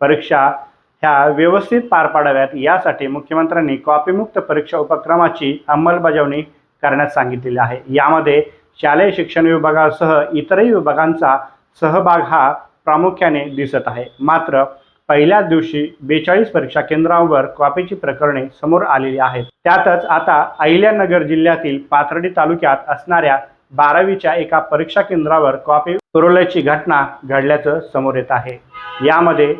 परीक्षा ह्या व्यवस्थित पार पाडाव्यात. यासाठी मुख्यमंत्र्यांनी कॉपीमुक्त परीक्षा उपक्रमाची अंमलबजावणी करण्यास सांगितलेली आहे. यामध्ये शालेय शिक्षण विभागासह इतरही विभागांचा सहभाग हा प्रामुख्याने दिसत आहे. मात्र पहिल्याच दिवशी बेचाळीस परीक्षा केंद्रांवर कॉपीची प्रकरणे समोर आलेली आहेत. त्यातच आता अहिल्यानगर जिल्ह्यातील पाथर्डी तालुक्यात असणाऱ्या बारावीच्या एका परीक्षा केंद्रावर कॉपी पुरवल्याची घटना घडल्याचं समोर येत आहे. यामध्ये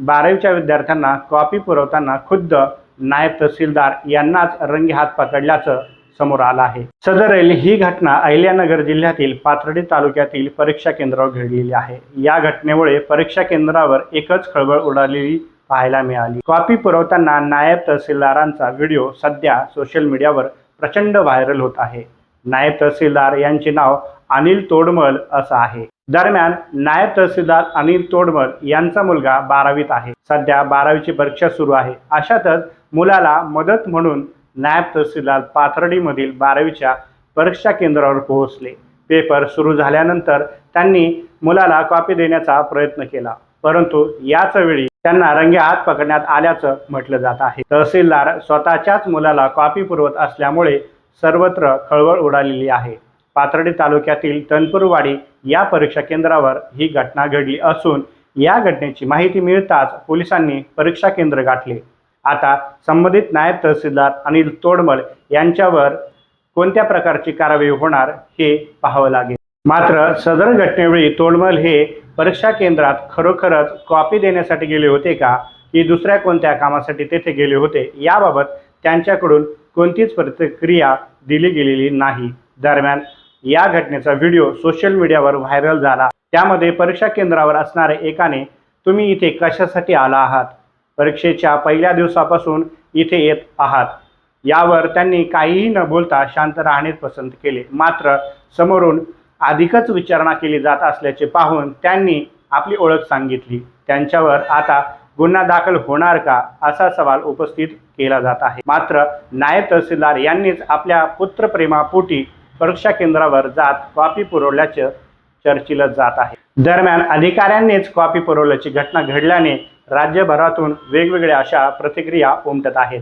बारावीच्या विद्यार्थ्यांना कॉपी पुरवताना खुद्द नायब तहसीलदार यांनाच रंगी हात पकडल्याचं समोर आलं आहे. सदरेल ही घटना अहिल्यानगर जिल्ह्यातील पाथर्डी तालुक्यातील परीक्षा केंद्रावर घडलेली आहे. या घटनेमुळे परीक्षा केंद्रावर एकच खळबळ उडालेली पाहायला मिळाली. कॉपी पुरवताना नायब तहसीलदारांचा व्हिडिओ सध्या सोशल मीडियावर प्रचंड व्हायरल होत आहे. नायब तहसीलदार यांचे नाव अनिल तोडमल असं आहे. दरम्यान नायब तहसीलदार अनिल तोडमल यांचा मुलगा बारावीत आहे. सध्या बारावीची परीक्षा सुरू आहे. अशातच मुलाला मदत म्हणून नायब तहसीलदार पाथर्डीमधील बारावीच्या परीक्षा केंद्रावर पोहोचले. पेपर सुरू झाल्यानंतर त्यांनी मुलाला कॉपी देण्याचा प्रयत्न केला. परंतु याच वेळी त्यांना रंगे हात पकडण्यात आल्याचं म्हटलं जात आहे. तहसीलदार स्वतःच्याच मुलाला कॉपी पुरवत असल्यामुळे सर्वत्र खळबळ उडालेली आहे. पाथर्डी तालुक्यातील तनपूरवाडी या परीक्षा केंद्रावर ही घटना घडली असून या घटनेची माहिती मिळताच पोलिसांनी परीक्षा केंद्र गाठले. आता संबंधित नायब तहसीलदार अनिल तोडमल यांच्यावर कोणत्या प्रकारची कारवाई होणार हे पाहावं लागेल. मात्र सदर घटनेवेळी तोडमल हे परीक्षा केंद्रात खरोखरच कॉपी देण्यासाठी गेले होते का? की दुसऱ्या कोणत्या कामासाठी तेथे गेले होते? याबाबत त्यांच्याकडून कोणतीच प्रतिक्रिया दिली गेलेली नाही. दरम्यान या घटनेचा व्हिडिओ सोशल मीडियावर व्हायरल झाला. त्यामध्ये परीक्षा केंद्रावर असणाऱ्या एकाने तुम्ही इथे कशासाठी आला आहात? परीक्षेच्या पहिल्या दिवसापासून इथे येत आहात. यावर त्यांनी काहीही न बोलता शांत राहणेच पसंत केले. मात्र समोरून अधिकच विचारणा केली जात असल्याचे पाहून त्यांनी आपली ओळख सांगितली. त्यांच्यावर आता गुन्हा दाखल होणार का असा सवाल उपस्थित केला जात आहे. मात्र नायब तहसीलदार यांनीच आपल्या पुत्रप्रेमापोटी परीक्षा केंद्रावर जात कॉपी पुरवल्याचं चर्चिलं जात आहे. दरम्यान अधिकाऱ्यांनीच कॉपी पुरवल्याची घटना घडल्याने राज्यभरातून वेगवेगळ्या अशा प्रतिक्रिया उमटत आहेत.